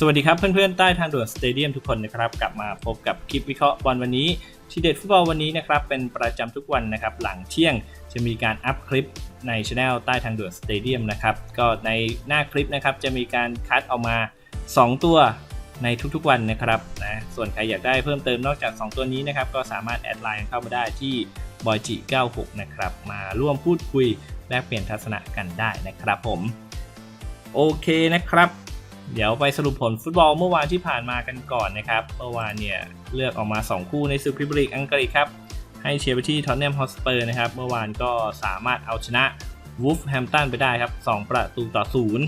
สวัสดีครับเพื่อนๆ ใต้ทางด่วนสเตเดียมทุกคนนะครับ กลับมาพบกับคลิปวิเคราะห์บอลวันนี้ที่เด็ดฟุตบอลวันนี้นะครับ เป็นประจำทุกวันนะครับ หลังเที่ยงจะมีการอัพคลิปในช anel ใต้ทางด่วนสเตเดียมนะครับ ก็ในหน้าคลิปนะครับ จะมีการคัดออกมา 2 ตัวในทุกๆวันนะครับนะส่วนใครอยากได้เพิ่มเติมนอกจาก 2 ตัวนี้นะครับ ก็สามารถแอดไลน์เข้ามาได้ที่บอยจิ96นะครับมาร่วมพูดคุยแลกเปลี่ยนทัศนะกันได้นะครับผมโอเคนะครับ เดี๋ยวไปสรุปผลฟุตบอลเมื่อวานที่ผ่านมากันก่อนนะครับ เมื่อวานเนี่ยเลือกออกมา 2 คู่ในศึกพรีเมียร์ลีกอังกฤษครับ ให้เชียร์ไปที่ท็อตแนมฮอสเปอร์นะครับ เมื่อวานก็สามารถเอาชนะวูฟแฮมตันไปได้ครับ 2 ประตูต่อศูนย์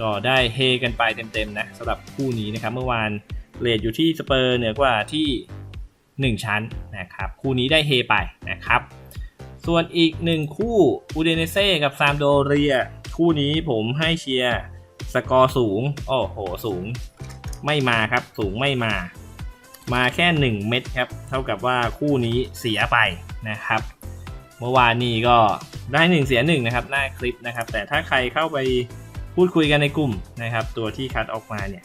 ก็ได้เฮกันไปเต็มๆนะสำหรับคู่นี้นะครับ เมื่อวานเลทอยู่ที่สเปอร์เหนือกว่าที่ 1 ชั้นนะครับ คู่นี้ได้เฮไปนะครับ ส่วนอีกหนึ่งคู่อูเดเนเซ่กับซามโดเรีย คู่นี้ผมให้เชียร์ สกอร์สูง โอ้โห สูง ไม่มาครับ สูงไม่มา มาแค่ 1 เม็ดครับ เท่ากับว่าคู่นี้เสียไปนะครับ เมื่อวานนี้ก็ได้ 1 เสีย1นะครับ หน้าคลิปนะครับ แต่ถ้าใครเข้าไปพูดคุยกันในกลุ่มนะครับ ตัวที่คัดออกมาเนี่ย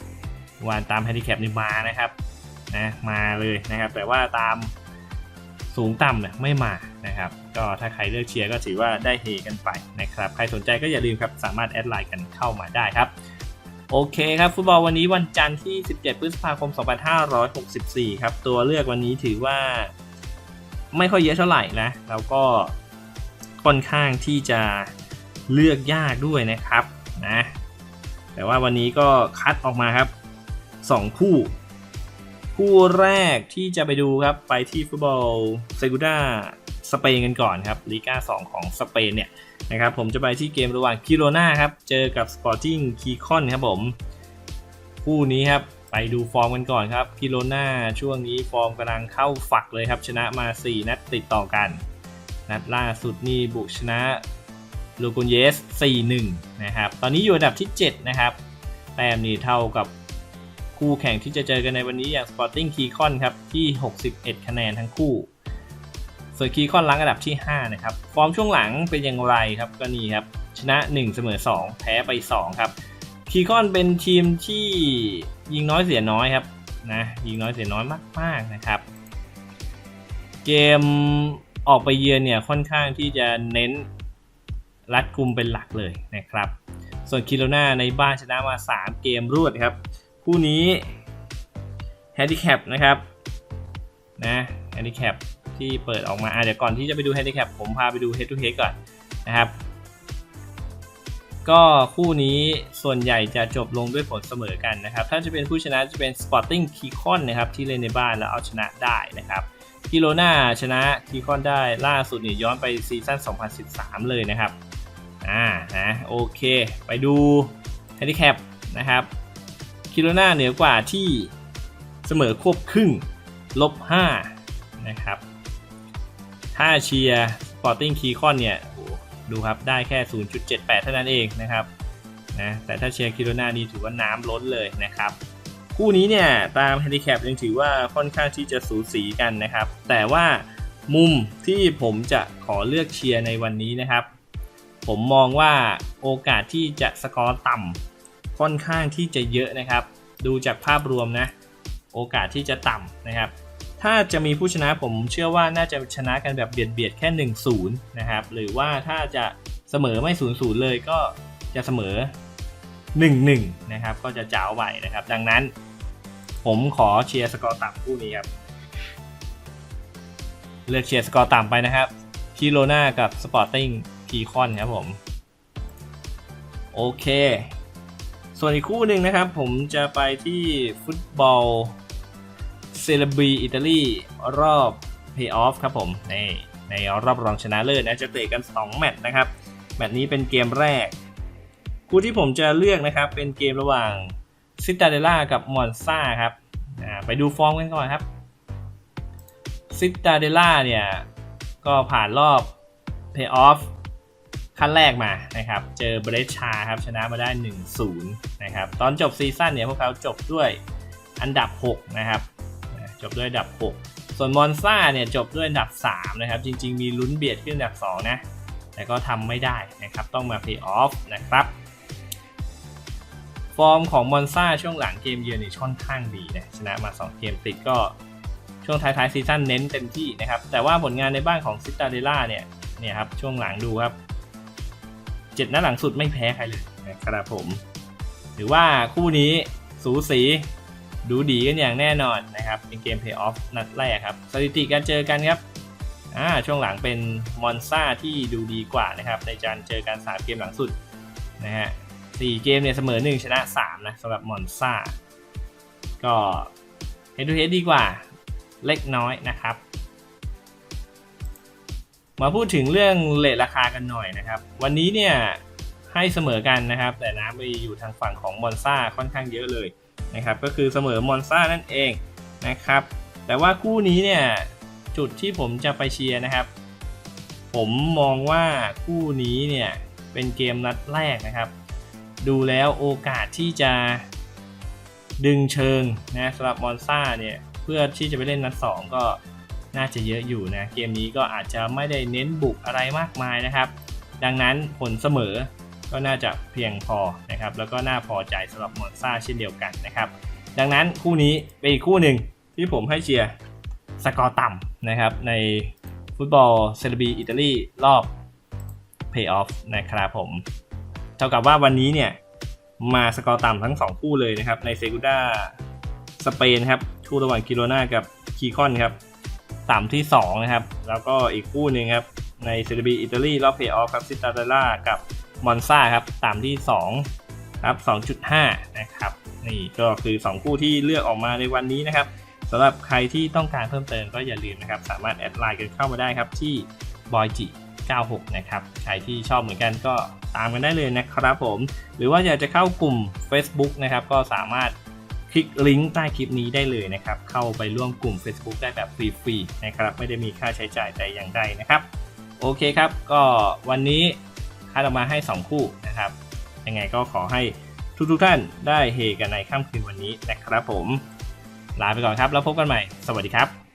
วานตามแฮนดิแคปนี่มานะครับ นะ มาเลยนะครับ แต่ว่าตาม สูงต่ำเนี่ยไม่มานะครับก็ถ้าใครเลือกเชียร์ก็ถือว่าได้เฮกันไปนะครับใครสนใจก็อย่าลืมครับสามารถแอดไลน์กันเข้ามาได้ครับโอเคครับ ฟุตบอลวันนี้วันจันทร์ที่ 17 พฤษภาคม 2564 ครับ ตัวเลือกวันนี้ถือว่าไม่ค่อยเยอะเท่าไหร่นะ แล้วก็ค่อนข้างที่จะเลือกยากด้วยนะครับนะแต่ว่าวันนี้ก็คัดออกมาครับ 2 คู่ คู่แรกที่จะไปดูครับ ไปที่ฟุตบอลเซกูด้าสเปนกันก่อนครับลีกา2 ของสเปนเนี่ยนะครับผมจะไปที่เกมระหว่างกิโรนาครับ เจอกับ Sporting k i คอนครับผม คู่นี้ครับ ไปดูฟอร์มกันก่อนครับกิโรนาช่วงนี้ฟอร์มกำลังเข้าฝักเลยครับ ชนะมา 4 นัดติดต่อกัน นัดล่าสุดนี่บุกชนะลูกุนเยส 4-1 นะครับ ตอนนี้อยู่อันดับที่ 7 นะครับ แต้มนี่เท่ากับ คู่แข่งที่จะเจอกันในวันนี้อย่าง Sporting k ีคอนครับที่ 61 คะแนนทั้งคู่ ส่วนคีคอนล้างอันดับที่ 5 นะครับ ฟอร์มช่วงหลังเป็นอย่างไรครับก็นี่ครับ ชนะ 1 เสมอ 2 แพ้ไป 2 ครับคีคอนเป็นทีมที่ยิงน้อยเสียน้อยครับนะยิงน้อยเสียน้อยมากๆนะครับ เกมออกไปเยือนเนี่ยค่อนข้างที่จะเน้นรัดกุมเป็นหลักเลยนะครับ ส่วนคิโรนาในบ้านชนะมา 3 เกมรวดครับ คู่นี้แฮนดิแคปนะครับนะแฮนดิแคปที่เปิดออกมาเดี๋ยวก่อนที่จะไปดูแฮนดิแคปผมพาไปดู Head to Head ก่อนนะครับ ก็คู่นี้ส่วนใหญ่จะจบลงด้วยผลเสมอกันนะครับ ถ้าจะเป็นผู้ชนะจะเป็น Sporting k i คอนนะครับที่เล่นในบ้านแล้วเอาชนะได้นะครับกิโลนาชนะคีคอนได้ล่าสุดเนี่ยย้อนไปซีซั่น 2013 เลยนะครับ อ่านะโอเค ไปดูแฮนดิแคปนะครับ คิโลนาเหนือกว่าที่เสมอควบครึ่งลบ5นะครับถ้าเชียร์สปอร์ติ้งคีคอนเนี่ยดูครับ ได้แค่ 0.78 เท่านั้นเองนะครับนะแต่ถ้าเชียร์คิโลนานี่ถือว่าน้ำล้นเลยนะครับ คู่นี้เนี่ย ตามแฮนดิแคปยังถือว่าค่อนข้างที่จะสูสีกันนะครับ แต่ว่ามุมที่ผมจะขอเลือกเชียร์ในวันนี้นะครับ ผมมองว่าโอกาสที่จะสกอร์ต่ำ ค่อนข้างที่จะเยอะนะครับ ดูจากภาพรวมนะ โอกาสที่จะต่ำนะครับ ถ้าจะมีผู้ชนะผมเชื่อว่าน่าจะชนะกันแบบเบียดเบียดแค่ 1-0 นะครับ หรือว่าถ้าจะเสมอไม่ 0-0 เลยก็จะเสมอ 1-1 นะครับ ก็จะจ้าวไหวนะครับ ดังนั้น ผมขอเชียร์สกอร์ต่ำคู่นี้ครับ เลือกเชียร์สกอร์ต่ำไปนะครับคิโรนากับสปอร์ติ้งพีคอนครับผม โอเค ส่วนอีกคู่หนึ่งนะครับ ผมจะไปที่ฟุตบอลเซเลบีอิตาลีรอบเพย์ออฟครับผมในในรอบรองชนะเลิศนะจะเตะกัน 2 แมตช์นะครับ แมตช์นี้เป็นเกมแรก คู่ที่ผมจะเลือกนะครับ เป็นเกมระหว่างซิตาเดล่ากับมอนซ่าครับไปดูฟอร์มกันก่อนครับซิตาเดล่าเนี่ย ก็ผ่านรอบเพย์ออฟ ขั้นแรกมานะครับ เจอเบรชาครับชนะมาได้ 1-0 นะครับ ตอนจบซีซั่นเนี่ยพวกเขาจบด้วยอันดับ 6 นะครับ จบด้วยอันดับ 6 ส่วนมอนซ่าเนี่ยจบด้วยอันดับ 3 นะครับ จริง ๆ มีลุ้นเบียดขึ้นอันดับ 2 นะ แต่ก็ทำไม่ได้นะครับ ต้องมาเพย์ออฟนะครับ ฟอร์มของมอนซ่าช่วงหลังเกมเยือนนี่ค่อนข้างดีนะ ชนะมา 2 เกมติดก็ช่วงท้ายๆซีซั่นเน้นเต็มที่นะครับ แต่ว่าผลงานในบ้านของซิตาเดล่าเนี่ยเนี่ยครับช่วงหลังดูครับ เจ็ดนัดหลังสุดไม่แพ้ใครเลยนะครับผมถือว่าคู่นี้สูสีดูดีกันอย่างแน่นอนนะครับเป็นเกมเพย์ออฟนัดแรกครับสถิติการเจอกันครับอ่าช่วงหลังเป็นมอนซาที่ดูดีกว่านะครับในการเจอกัน3เกมหลังสุดนะฮะสี่เกมเนี่ยเสมอ 1 ชนะ 3 นะสำหรับมอนซาก็เฮด o ูเฮดดีกว่าเล็กน้อยนะครับ มาพูดถึงเรื่องเลทราคากันหน่อยนะครับ วันนี้เนี่ยให้เสมอกันนะครับ แต่น้ำไปอยู่ทางฝั่งของมอนซาค่อนข้างเยอะเลยนะครับ ก็คือเสมอมอนซานั่นเองนะครับ แต่ว่าคู่นี้เนี่ยจุดที่ผมจะไปเชียร์นะครับ ผมมองว่าคู่นี้เนี่ยเป็นเกมนัดแรกนะครับ ดูแล้วโอกาสที่จะดึงเชิงนะสำหรับมอนซาเนี่ยเพื่อที่จะไปเล่นนัด2ก็ น่าจะเยอะอยู่นะ เกมนี้ก็อาจจะไม่ได้เน้นบุกอะไรมากมายนะครับ ดังนั้นผลเสมอก็น่าจะเพียงพอนะครับ แล้วก็น่าพอใจสำหรับมอนซาเช่นเดียวกันนะครับ ดังนั้นคู่นี้เป็นอีกคู่หนึ่งที่ผมให้เชียร์สกอร์ต่ำนะครับ ในฟุตบอลเซเรบีอิตาลีรอบเพย์ออฟนะครับผม เท่ากับว่าวันนี้เนี่ยมาสกอร์ต่ำทั้ง 2 คู่เลยนะครับ ในเซกูด้าสเปนครับ คู่ระหว่างกิโรนากับคีคอนครับ ต่ำที่ 2 นะครับ แล้วก็อีกคู่หนึ่งครับ ในเซเรบีอิตาลีรอบเพย์ออฟครับซิตาเดล่ากับมอนซาครับต่ำที่ 2 ครับ 2.5 นะครับ นี่ก็คือ 2 คู่ที่เลือกออกมาในวันนี้นะครับสำหรับใครที่ต้องการเพิ่มเติมก็อย่าลืมนะครับ สามารถแอดไลน์กันเข้ามาได้ครับที่ b o y g 96 นะครับ ใครที่ชอบเหมือนกันก็ตามกันได้เลยนะครับผม หรือว่าอยากจะเข้ากลุ่ม Facebook นะครับ ก็สามารถ คลิกลิงก์ใต้คลิปนี้ได้เลยนะครับ เข้าไปร่วมกลุ่ม Facebook ได้แบบฟรีๆนะครับ ไม่ได้มีค่าใช้จ่ายแต่อย่างใดนะครับ โอเคครับ ก็วันนี้คัดออกมาให้ 2 คู่นะครับ ยังไงก็ขอให้ทุกๆท่านได้เฮกันในค่ำคืนวันนี้นะครับผม ลาไปก่อนครับ แล้วพบกันใหม่ สวัสดีครับ